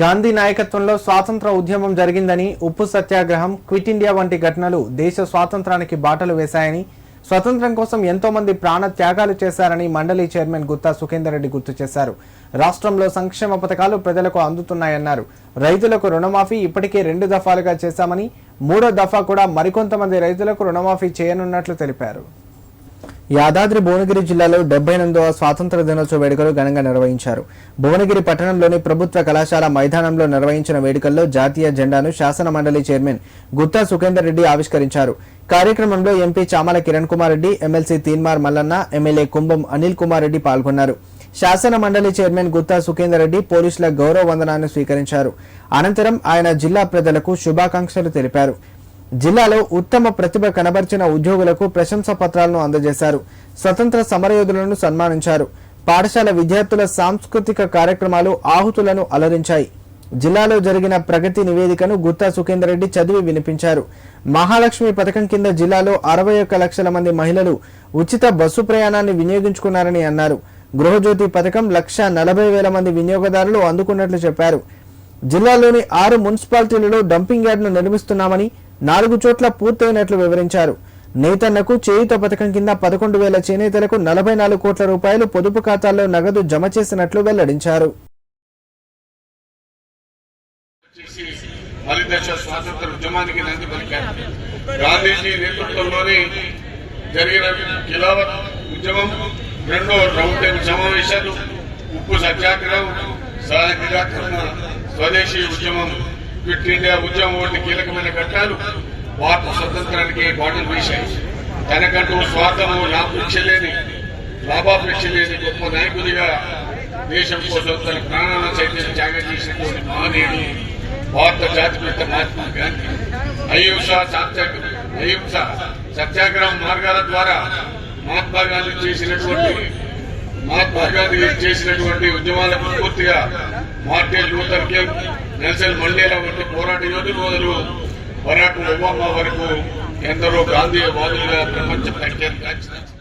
గాంధీ నాయకత్వంలో స్వాతంత్ర ఉద్యమం జరిగిందని ఉప్పు సత్యాగ్రహం క్విట్ ఇండియా వంటి ఘటనలు దేశ స్వాతంత్రానికి బాటలు వేశాయని స్వతంత్రం కోసం ఎంతో మంది ప్రాణ త్యాగాలు చేశారని మండలి చైర్మన్ గుత్తా సుఖేందర్ రెడ్డి గుర్తు చేశారు. రాష్ట్రంలో సంక్షేమ పథకాలు ప్రజలకు అందుతున్నాయన్నారు. రైతులకు రుణమాఫీ ఇప్పటికే రెండు దఫాలుగా చేశామని మూడో దఫా కూడా మరికొంతమంది రైతులకు రుణమాఫీ చేయనున్నట్లు తెలిపారు. యాదాద్రి భువనగిరి జిల్లాలో డెబ్బై ఎనిమిదవ స్వాతంత్ర దినోత్సవ వేడుకలు ఘనంగా నిర్వహించారు. భువనగిరి పట్టణంలోని ప్రభుత్వ కళాశాల మైదానంలో నిర్వహించిన వేడుకల్లో జాతీయ జెండాను శాసన మండలి చైర్మన్ గుత్తా సుఖేందర్ రెడ్డి ఆవిష్కరించారు. కార్యక్రమంలో MP Chamala Kiran Kumar Reddy MLC Teenmar Mallanna MLA Kumbham Anil Kumar Reddy పాల్గొన్నారు. శాసన మండలి చైర్మన్ గుత్తా సుఖేందర్ రెడ్డి పోలీసుల గౌరవ వందనాన్ని స్వీకరించారు. అనంతరం ఆయన జిల్లా ప్రజలకు శుభాకాంక్షలు తెలిపారు. జిల్లాలో ఉత్తమ ప్రతిభ కనబర్చిన ఉద్యోగులకు ప్రశంసా పత్రాలను అందజేశారు. స్వతంత్ర సమరయోధులను సన్మానించారు. పాఠశాల విద్యార్థుల సాంస్కృతిక కార్యక్రమాలు ఆహుతులను అలరించాయి. జిల్లాలో జరిగిన ప్రగతి నివేదికను గుత్తా సుఖేందర్ రెడ్డి చదివి వినిపించారు. మహాలక్ష్మి పథకం కింద జిల్లాలో అరవై ఒక్క లక్షల మంది మహిళలు ఉచిత బస్సు ప్రయాణాన్ని వినియోగించుకున్నారని అన్నారు. గృహజ్యోతి పథకం లక్ష నలభై వేల మంది వినియోగదారులు అందుకున్నట్లు చెప్పారు. జిల్లాలోని ఆరు మున్సిపాలిటీలలో డంపింగ్ యార్డ్ను నిర్మిస్తున్నామని నాలుగు చోట్ల పూర్తయినట్లు వివరించారు. నేతన్నకు చేయుత పథకం కింద పదకొండు వేల చేనేతలకు నలభై నాలుగు కోట్ల రూపాయలు పొదుపు ఖాతాల్లో నగదు జమ చేసినట్లు వెల్లడించారు. స్వాతంత్ర ఉద్యమానికి పలికారు. గాంధీజీ నేతృత్వంలోనే జరిగిన ఉద్యమం రెండో రౌండ్ టేబుల్ సమావేశాలు ఉప్పు సత్యాగ్రహం నిరాకరణ స్వదేశీ ఉద్యమం క్విట్ ఇండియా ఉద్యమం వంటి కీలకమైన ఘట్టాలు భారత స్వతంత్రానికి బాటలు వేశాయి. తనకంటూ స్వార్థము లాభాపేక్ష లేని లాభాపేక్ష లేని గొప్ప నాయకుడిగా దేశం కోసం తన ప్రాణాలను సైతం త్యాగం చేసినటువంటి మహనీయుడు భారత జాతిపిత మహాత్మా గాంధీ. అహింస సత్యాగ్రహం అహింస సత్యాగ్రహం మార్గాల ద్వారా మహాత్మా గాంధీ చేసినటువంటి మహాత్మా గాంధీ చేసినటువంటి ఉద్యమాలకు పూర్తిగా Martin Luther King Nelson Mandela వంటి పోరాట యోధులు మొదలు బరాక్ ఒబామా వరకు ఎందరో గాంధీవాదులుగా ప్రపంచ ప్రఖ్యాతి